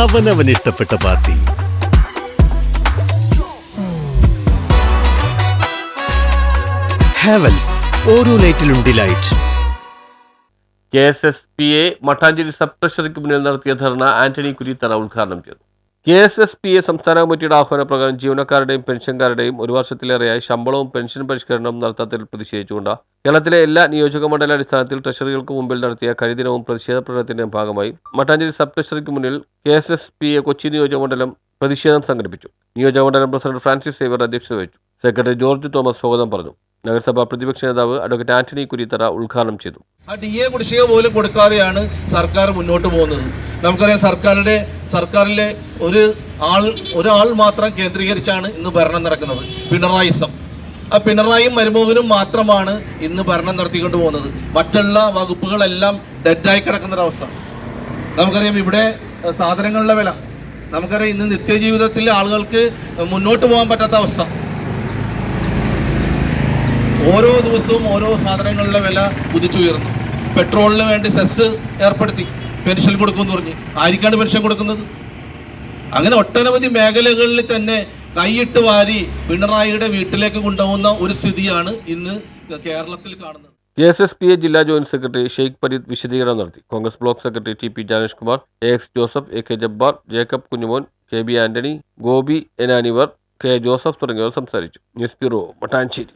അവനവൻ ഇഷ്ടപ്പെട്ട party. Havells ഓരോ ലൈറ്റിലും delight K S S P A Mattancherry sub ട്രഷറിക്ക് മുന്നിൽ നടത്തിയ ധർണ ആന്റണി കുരിത്തറ ഉദ്ഘാടനം ചെയ്തു. K S S P A സംസ്ഥാന കമ്മിറ്റിയുടെ ആഹ്വാനപ്രകാരം ജീവനക്കാരുടെയും പെൻഷൻകാരുടെയും ഒരു വർഷത്തിലേറെയായി ശമ്പളവും പെൻഷൻ പരിഷ്കരണവും നടത്താത്തതിൽ പ്രതിഷേധിച്ചുകൊണ്ട് കേരളത്തിലെ എല്ലാ നിയോജക മണ്ഡല അടിസ്ഥാനത്തിൽ ട്രഷറികൾക്ക് മുമ്പിൽ നടത്തിയ കരിദിനവും പ്രതിഷേധ പ്രകടനത്തിന്റെ ഭാഗമായി മട്ടാഞ്ചേരി സബ് ട്രഷറിക്ക് മുന്നിൽ K S S P A Kochi നിയോജക മണ്ഡലം പ്രതിഷേധം സംഘടിപ്പിച്ചു. നിയോജക മണ്ഡലം പ്രസിഡന്റ് ഫ്രാൻസിസ് സേവർ അധ്യക്ഷത വഹിച്ചു. സെക്രട്ടറി ജോർജ് തോമസ് സ്വാഗതം പറഞ്ഞു. നഗരസഭാ പ്രതിപക്ഷ നേതാവ് അഡ്വക്കേറ്റ് ആന്റണി കുരിത്തറ ഉദ്ഘാടനം ചെയ്തു. ആ ഡി എ കുടിശ്ശിക പോലും കൊടുക്കാതെയാണ് സർക്കാർ മുന്നോട്ട് പോകുന്നത്. നമുക്കറിയാം സർക്കാരിന്റെ സർക്കാരിലെ ഒരു ആൾ ഒരാൾ മാത്രം കേന്ദ്രീകരിച്ചാണ് ഇന്ന് ഭരണം നടക്കുന്നത്. പിണറായിസം ആ പിണറായിയും മരുമോഹനും മാത്രമാണ് ഇന്ന് ഭരണം നടത്തിക്കൊണ്ട് പോകുന്നത്. മറ്റുള്ള വകുപ്പുകളെല്ലാം ഡെഡായി കിടക്കുന്നൊരവസ്ഥ. നമുക്കറിയാം ഇവിടെ സാധനങ്ങളുടെ വില. നമുക്കറിയാം ഇന്ന് നിത്യജീവിതത്തിൽ ആളുകൾക്ക് മുന്നോട്ട് പോകാൻ പറ്റാത്ത അവസ്ഥ. ഓരോ ദിവസവും ഓരോ സാധനങ്ങളുടെ വില കുതിച്ചുയർന്നു. പെട്രോളിന് വേണ്ടി സെസ് ഏർപ്പെടുത്തി. പെൻഷൻ കൊടുക്കുമെന്ന് പറഞ്ഞ്. ആർക്കാണ് പെൻഷൻ കൊടുക്കുന്നത്? അങ്ങനെ ഒട്ടനവധി മേഖലകളിൽ തന്നെ കൈയിട്ട് വാരി പിണറായിയുടെ വീട്ടിലേക്ക് കൊണ്ടുപോകുന്ന ഒരു സ്ഥിതിയാണ് ഇന്ന് കേരളത്തിൽ കാണുന്നത്. K S S P A ജില്ലാ ജോയിന്റ് സെക്രട്ടറി ഷെയ്ഖ് പരീദ് വിശദീകരണം നടത്തി. Congress block secretary T P Janesh Kumar A X Joseph A K Jabbar Jacob Kunjumon K B Antony Gopi എനാനിവർ K Joseph തുടങ്ങിയവർ സംസാരിച്ചു. News bureau Mattancherry.